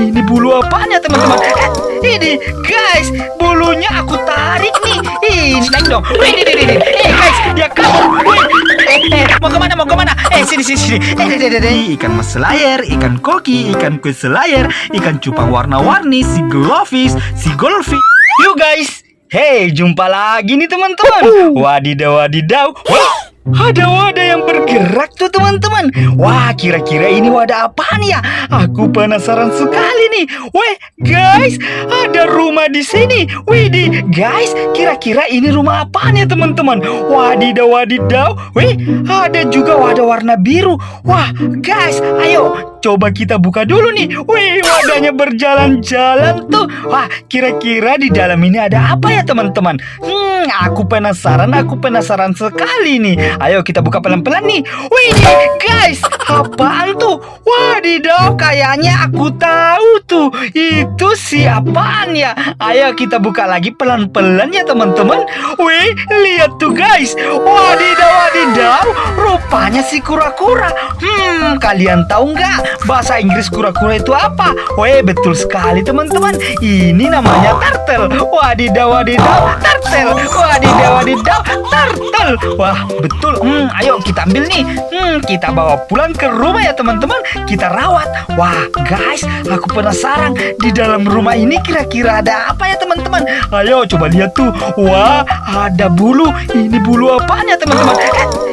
ini bulu apaan ya teman-teman? Eh, ini guys, bulunya aku tarik nih. Ini naik dong. Ini, ini, ini. Eh guys, dia kabur. Wih, eh, eh, mau ke mana? Mau ke mana? Eh, sini, sini, sini. Eh, deh, deh, deh. Ikan mas selayar, ikan koki, ikan kue selayar, ikan cupang warna-warni, si glowfish, si goldfish. Yuk guys, Hey, jumpa lagi nih teman-teman. Wadidaw, wadidaw. Wah, ada wadah yang bergerak tuh teman-teman. Wah, kira-kira ini wadah apaan ya? Aku penasaran sekali nih. Weh, guys, ada rumah di sini. Widih, guys, kira-kira ini rumah apaan ya teman-teman? Wadidaw, wadidaw. Wih, ada juga wadah warna biru. Wah, guys, ayo coba kita buka dulu nih. Wih, wadahnya berjalan-jalan tuh. Wah, kira-kira di dalam ini ada apa ya teman-teman? Hmm, aku penasaran, aku penasaran sekali nih. Ayo kita buka pelan-pelan nih. Wih, guys, apaan tuh? Wadidaw, kayaknya aku tahu tuh. Itu siapaan ya? Ayo kita buka lagi pelan-pelan ya teman-teman. Wih, lihat tuh guys. Wadidaw, wadidaw. Rupanya si kura-kura. Hmm, kalian tahu nggak bahasa Inggris kura-kura itu apa? Weh, betul sekali teman-teman. Ini namanya turtle. Wadidaw, wadidaw, turtle. Wadidaw, wadidaw, turtle. Wah, betul. Hmm, ayo kita ambil nih. Hmm, kita bawa pulang ke rumah ya teman-teman. Kita rawat. Wah, guys, aku penasaran di dalam rumah ini kira-kira ada apa ya teman-teman? Ayo coba lihat tuh. Wah, ada bulu. Ini bulu apaan ya teman-teman?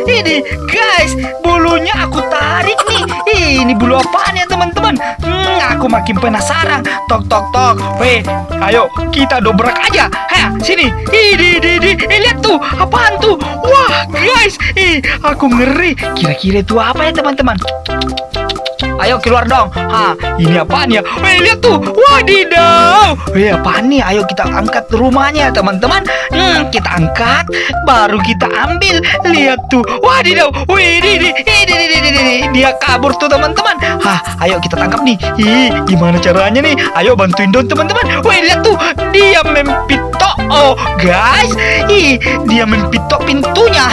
Eh, ini guys, bulunya aku tarik nih. Ini bulu apaan ya teman-teman? Hmm, aku makin penasaran. Tok tok tok. Weh, ayo kita dobrak aja. Hah, sini. Ini, ini, ini. Eh, lihat tuh, apaan tuh? Wah, guys, ih, aku ngeri. Kira-kira itu apa ya teman-teman? Ayo keluar dong. Ha, ini apaan ya? Weh, lihat tuh. Wadidaw. Apaan nih? Ayo kita angkat rumahnya, teman-teman. Hmm, kita angkat, baru kita ambil. Lihat tuh. Wadidaw. Ini. Dia kabur tuh, teman-teman. Hah, ayo kita tangkap nih. Ih, gimana caranya nih? Ayo bantuin dong, teman-teman. Wih, lihat tuh. Dia mempitok. Oh, guys. Ih, dia mempitok pintunya.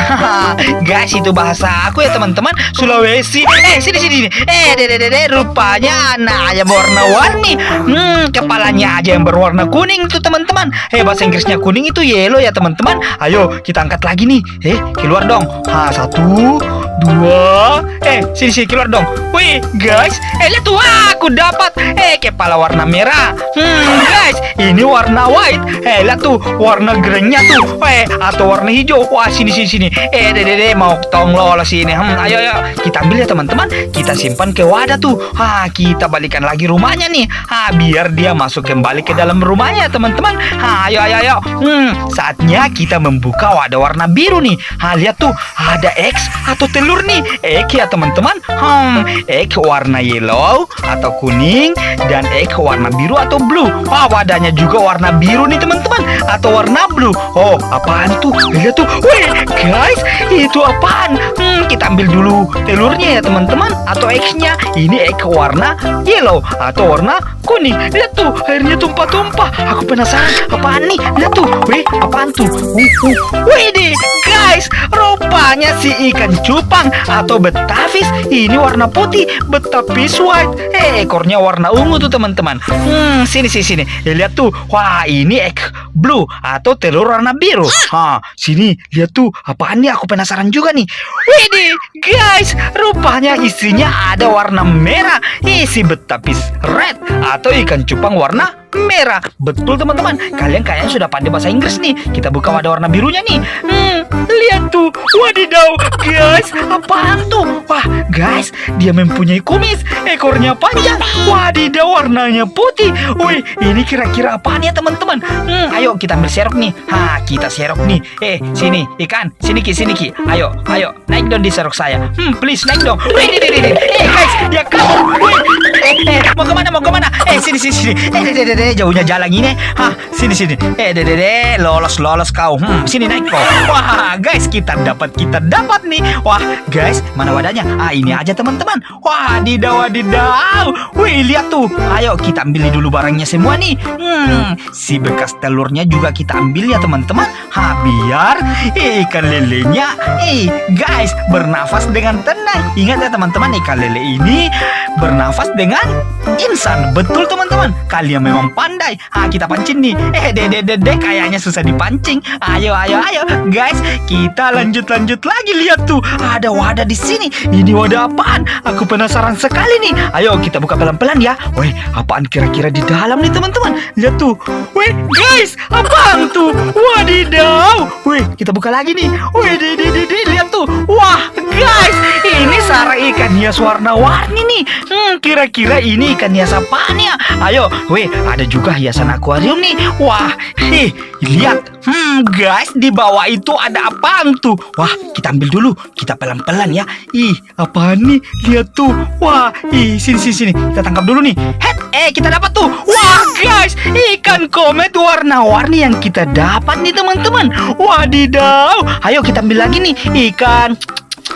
Guys, itu bahasa aku ya, teman-teman. Sulawesi. Eh, sini, sini. Eh, dede, dede. Rupanya anak ayam warna-warni. Hmm, kepalanya aja yang berwarna kuning tuh, teman-teman. Eh, bahasa Inggrisnya kuning itu yellow ya, teman-teman. Ayo, kita angkat lagi nih. Eh, keluar dong. Ha, satu, dua. Eh, sini, sini, keluar dong. Wih, guys. Eh, lihat tuh. Aku dapat. Eh, kepala warna merah. Hmm, guys. Ini warna white. Eh, lihat tuh. Warna greennya tuh. Eh, atau warna hijau. Wah, sini, sini, sini. Eh, dede, dede. Mau tong lolos sini. Hmm, ayo, ayo. Kita ambil ya, teman-teman. Kita simpan ke wadah tuh. Ha, kita balikan lagi rumahnya nih. Ha, biar dia masuk kembali ke dalam rumahnya, teman-teman. Ha, ayo, ayo, ayo. Hmm, saatnya kita membuka wadah warna biru nih. Ha, lihat tuh. Ada X atau telur nih. X ya, teman-teman. Hmm, X warna yellow atau kuning dan X warna biru atau blue. Wah, wadahnya juga warna biru nih, teman-teman. Atau warna blue. Oh, apaan tuh? Lihat tuh. Wih, guys, itu apaan? Hmm, kita ambil dulu telurnya ya, teman-teman. Atau X-nya. Ini X warna yellow atau warna kuning. Lihat tuh, airnya tumpah-tumpah. Aku penasaran, apaan nih? Lihat tuh. Wih, apaan tuh? Uh, uh. Wih deh, guys, rupanya si ikan cupang atau betafis ini warna putih, betafis white. Eh, ekornya warna ungu tuh teman-teman. Hmm, sini sini sini. Lihat tuh, wah ini egg blue atau telur warna biru. Ha, sini lihat tuh, apaan nih? Aku penasaran juga nih. Widih, guys, rupanya isinya ada warna merah. Isi betapis red atau ikan cupang warna merah. Betul teman-teman, kalian kayaknya sudah pandai bahasa Inggris nih. Kita buka wadah warna birunya nih. Hmm, lihat tuh, wadidaw, guys, apaan tuh? Wah, guys, dia mempunyai kumis, ekornya panjang, wadidaw, warnanya putih. Wih, ini kira-kira apaan ya teman-teman? Hmm, ayo kita ambil serok nih. Ha, kita serok nih. Eh, sini, ikan, sini ki, sini ki. Ayo, ayo, naik dong di serok saya. Hmm, please naik dong. Wih. Eh, guys, dia kabur. Wih, mau ke mana, mau ke mana? Eh, sini, sini, sini. Eh, deh, deh, deh, jauhnya jalan ini. Hah, sini sini. Eh, deh deh deh, lolos lolos kau. Hmm, sini naik kau. Wah, guys, kita dapat kita dapat nih. Wah, guys, mana wadahnya? Ah, ini aja teman-teman. Wah, didaw didaw. Wih, lihat tuh. Ayo kita ambil dulu barangnya semua nih. Hmm, si bekas telurnya juga kita ambil ya teman-teman. Ha, biar ikan lelenya, eh, guys, bernafas dengan tenang. Ingat ya teman-teman, ikan lele ini bernafas dengan insan. Betul teman-teman. Kalian memang pandai. Ah, kita pancing nih. Eh, dede dede kayaknya susah dipancing. Ayo, ayo, ayo, guys. Kita lanjut lanjut lagi. Lihat tuh, ada wadah di sini. Ini wadah apaan? Aku penasaran sekali nih. Ayo kita buka pelan-pelan ya. Weh, apaan kira-kira di dalam nih teman-teman? Lihat tuh. Weh, guys, apaan tuh? Wadidaw. Weh, kita buka lagi nih. Weh, dede dede lihat tuh. Wah, guys, ini sarang ikan hias warna-warni nih. Hmm, kira-kira ini ikan hias apaan ya? Ayo, weh, ada juga hiasan akuarium nih. Wah, hih, lihat. Hmm, guys, di bawah itu ada apaan tuh? Wah, kita ambil dulu. Kita pelan-pelan ya. Ih, apaan nih? Lihat tuh. Wah, ih, sini sini sini. Kita tangkap dulu nih. Het, eh, kita dapat tuh. Wah, guys, ikan komet warna-warni yang kita dapat nih teman-teman. Wadidaw. Ayo kita ambil lagi nih ikan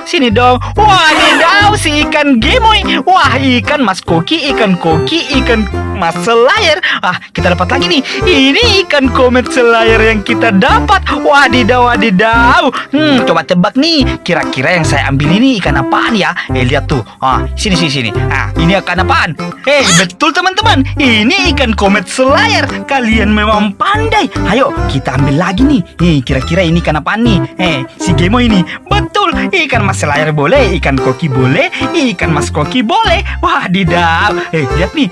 Sini dong. Wah, didaw si ikan gemoy. Wah, ikan mas koki, ikan koki, ikan mas selayar. Ah, kita dapat lagi nih. Ini ikan komet selayar yang kita dapat. Wah, didaw, wadidaw. Hmm, coba tebak nih. Kira-kira yang saya ambil ini ikan apaan ya? Eh, lihat tuh. Ah, sini, sini, sini. Ah, ini ikan apaan? Eh, betul teman-teman. Ini ikan komet selayar. Kalian memang pandai. Ayo, kita ambil lagi nih. Nih, kira-kira ini ikan apaan nih? Eh, si gemoy ini. Betul, ikan mas selayar boleh, ikan koki boleh, ikan mas koki boleh. Wah, didaw. Eh, lihat nih.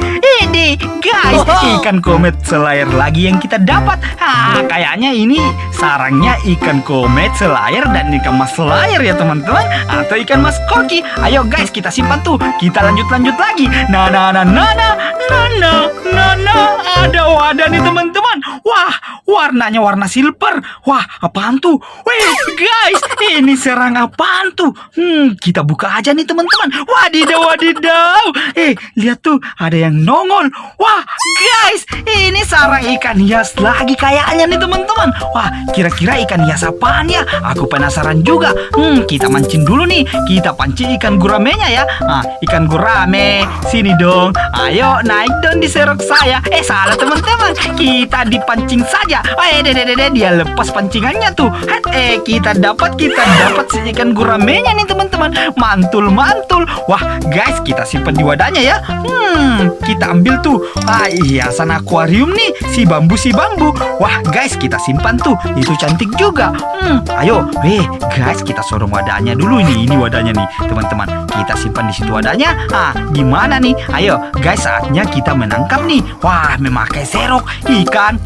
Ini, guys, ikan komet selayar lagi yang kita dapat. Ah, kayaknya ini sarangnya ikan komet selayar dan ikan mas selayar ya teman-teman. Atau ikan mas koki. Ayo guys, kita simpan tuh. Kita lanjut-lanjut lagi. Nah, nah, nah, nah, nah, nah, nah, nah, nah. Ada wadah nih teman-teman. Wah, warnanya warna silver. Wah, apaan tuh? Wih, guys, ini serang apaan tuh? Hmm, kita buka aja nih teman-teman. Wadidaw, wadidaw. Eh, lihat tuh, ada yang nongol. Wah, guys, ini sarang ikan hias lagi kayaknya nih teman-teman. Wah, kira-kira ikan hias apaan ya? Aku penasaran juga. Hmm, kita mancing dulu nih. Kita pancing ikan guramenya ya. Ah, ikan gurame. Sini dong. Ayo naik dong di serok saya. Eh, salah teman-teman. Kita dipancing saja. Eh, dede dede dia lepas pancingannya tuh. Eh, kita dapat kita dapat si ikan guramenya nih teman-teman. Mantul mantul. Wah, guys, kita simpan di wadahnya ya. Hmm, kita ambil tuh. Ah, hiasan akuarium nih. Si bambu si bambu. Wah, guys, kita simpan tuh. Itu cantik juga. Hmm, ayo, weh, guys, kita sorong wadahnya dulu ini. Ini wadahnya nih, teman-teman. Kita simpan di situ wadahnya. Ah, gimana nih? Ayo, guys, saatnya kita menangkap nih. Wah, memakai serok ikan.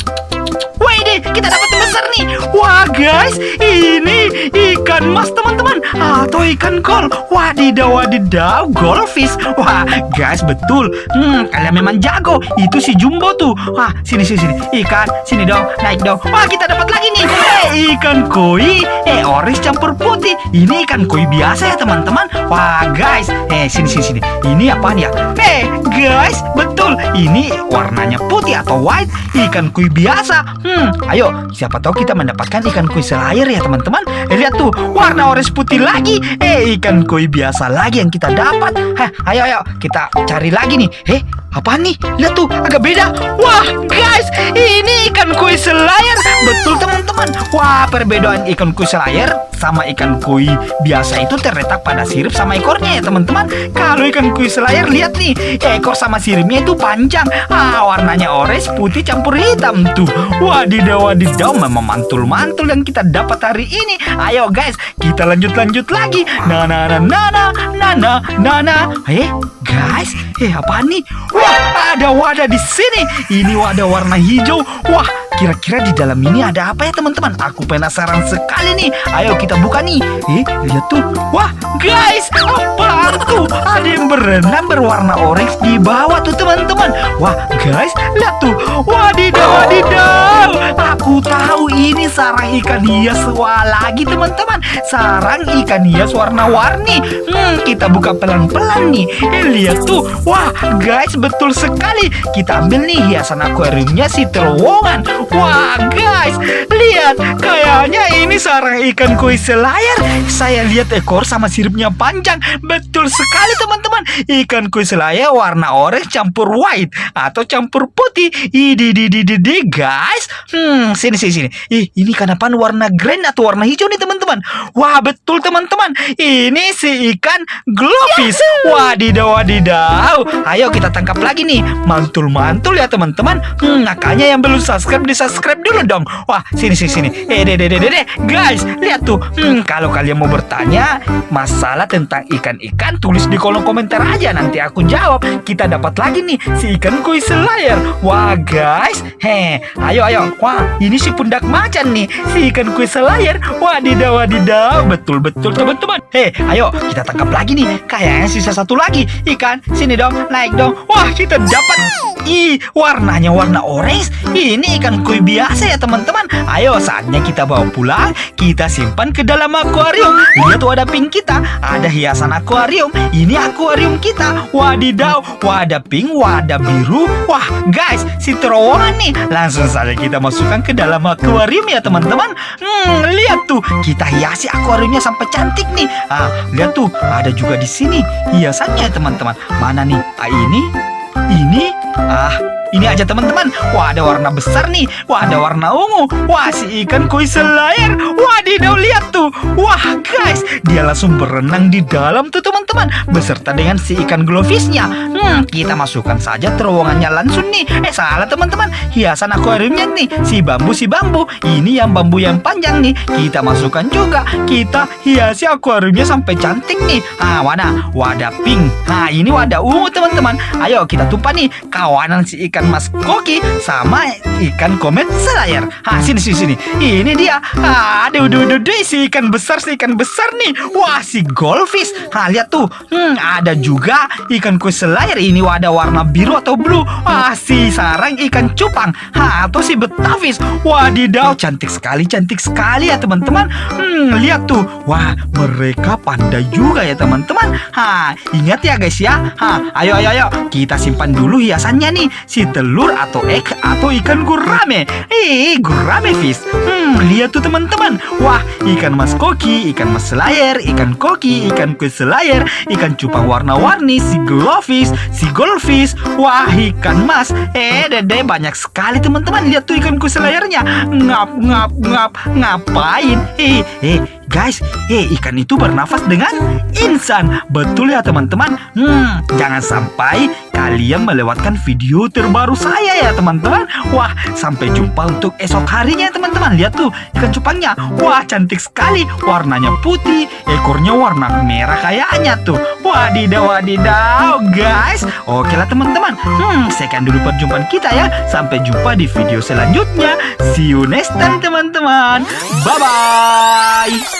Ini kita dapat besar nih. Wah guys ini ikan mas teman-teman. Atau ikan kol. Wadidaw wadidaw goldfish. Wah guys betul. Hmm kalian memang jago. Itu si Jumbo tuh. Wah sini sini sini. Ikan sini dong. Naik dong. Wah kita dapat lagi nih. Eh ikan koi. Eh orange campur putih. Ini ikan koi biasa ya teman-teman. Wah guys. Eh sini sini sini. Ini apaan ya? Eh guys betul. Ini warnanya putih atau white. Ikan koi biasa Hmm, ayo, siapa tahu kita mendapatkan ikan koi selayar ya teman-teman. Eh, lihat tuh, warna orange putih lagi. Eh, ikan koi biasa lagi yang kita dapat. Hah, ayo ayo, kita cari lagi nih. Eh, apa nih? Lihat tuh, agak beda. Wah, guys, Wah, perbedaan ikan koi selayar sama ikan koi biasa itu terletak pada sirip sama ekornya ya teman-teman. Kalau ikan koi selayar lihat nih, ekor sama siripnya itu panjang. Ah, warnanya orange putih campur hitam tuh. Wadidaw wadidaw memang mantul-mantul yang kita dapat hari ini. Ayo guys, kita lanjut-lanjut lagi. Nah nah nah nah nah. Eh, guys, eh apa nih? Wah, ada wadah di sini. Ini wadah warna hijau. Wah, kira-kira di dalam ini ada apa ya teman-teman? Aku penasaran sekali nih. Ayo kita buka nih. Eh, lihat tuh. Wah, guys, apa tuh? Ada yang berenang berwarna orange di bawah tuh teman-teman. Wah, guys, lihat tuh. Wadidaw, wadidaw. aku tahu ini sarang ikan hias wah lagi teman-teman. Sarang ikan hias warna-warni. Hmm, kita buka pelan-pelan nih. Eh, lihat tuh. Wah, guys, betul sekali. Kita ambil nih hiasan akuariumnya si terowongan. Wah, guys, lihat. Kayaknya ini sarang ikan koi selayar. Saya lihat ekor sama siripnya panjang. Betul sekali, teman-teman. Ikan koi selayar warna orange campur white atau campur putih. Idi, di, di, di, di, guys. Hmm, sini, sini, sini. Ih, ini kenapa warna green atau warna hijau nih, teman-teman? Wah, betul, teman-teman. Ini si ikan glowfish. Wadidaw, wadidaw. Ayo kita tangkap lagi nih. Mantul-mantul ya, teman-teman. Hmm, makanya yang belum subscribe, di-subscribe dulu dong. Wah, sini, sini, sini. Eh, deh, deh, deh, deh. Guys, lihat tuh. Hmm, kalau kalian mau bertanya masalah tentang ikan-ikan, tulis di kolom komentar aja. Nanti aku jawab. Kita dapat lagi nih si ikan koi selayar. Wah, guys. Heh, ayo, ayo. Wah, ini si pundak macan nih. Si ikan koi selayar. Wadidaw, wadidaw. Betul, betul, teman-teman. Hei, ayo kita tangkap lagi nih. Kayaknya sisa satu lagi. Ikan, sini dong, naik dong. Wah, kita dapat. Ih, warnanya warna orange. Ini ikan koi biasa ya, teman-teman. Ayo, saatnya kita bawa pulang. Kita simpan ke dalam akuarium. Lihat wadah pink kita. Ada hiasan akuarium. Ini akuarium kita. Wadidaw, wadah pink, wadah biru. Wah, guys, si terowongan nih. Langsung saja kita masukkan ke dalam akuarium ya, teman-teman. Hmm, lihat tuh. Kita hiasi akuariumnya sampai cantik nih. Ah, lihat tuh. Ada juga di sini hiasannya, teman-teman. Mana nih? Ah, ini? Ini? Ah, ini aja teman-teman. Wah, ada warna besar nih. Wah, ada warna ungu. Wah, si ikan koi selayar. Wadidaw, lihat tuh. Wah, guys, dia langsung berenang di dalam tuh teman-teman. Beserta dengan si ikan glowfishnya. Hmm, kita masukkan saja terowongannya langsung nih. Eh, salah teman-teman. Hiasan akuariumnya nih. Si bambu, si bambu. Ini yang bambu yang panjang nih. Kita masukkan juga. Kita hiasi akuariumnya sampai cantik nih. Ah, warna wadah pink. Nah, ini wadah ungu teman-teman. Ayo kita tumpah nih kawanan si ikan mas koki sama ikan komet selayar. Ah, sini sini sini. Ini dia. Ah, aduh, aduh, aduh, aduh, si ikan besar, si ikan besar nih. Wah, si goldfish. Ah, lihat tuh. Hmm, ada juga ikan koi selayar. Ini wadah warna biru atau blue. Ah, si sarang ikan cupang. Ah, atau si betafish. Wadidaw, cantik sekali, cantik sekali ya teman-teman. Hmm, lihat tuh. Wah, mereka pandai juga ya teman-teman. Ha, ingat ya guys ya. Ha, ayo ayo ayo, kita simpan dulu hiasannya nih. Si telur atau egg atau ikan gurame. Eh, gurame fish. Hmm, lihat tuh teman-teman. Wah, ikan mas koki, ikan mas selayar, ikan koki, ikan kue selayar, ikan cupang warna-warni, si glowfish, si goldfish. Wah, ikan mas. Eh, dede banyak sekali teman-teman. Lihat tuh ikan kue selayarnya. Ngap ngap ngap ngapain? Eh, eh, Guys, eh ikan itu bernafas dengan insan. Betul ya teman-teman? Hmm, jangan sampai kalian melewatkan video terbaru saya ya teman-teman. Wah, sampai jumpa untuk esok harinya ya teman-teman. Lihat tuh ikan cupangnya. Wah, cantik sekali. Warnanya putih, ekornya warna merah kayaknya tuh. Wadidaw, wadidaw, guys. Oke lah teman-teman. Hmm, sekian dulu perjumpaan kita ya. Sampai jumpa di video selanjutnya. See you next time teman-teman. Bye-bye.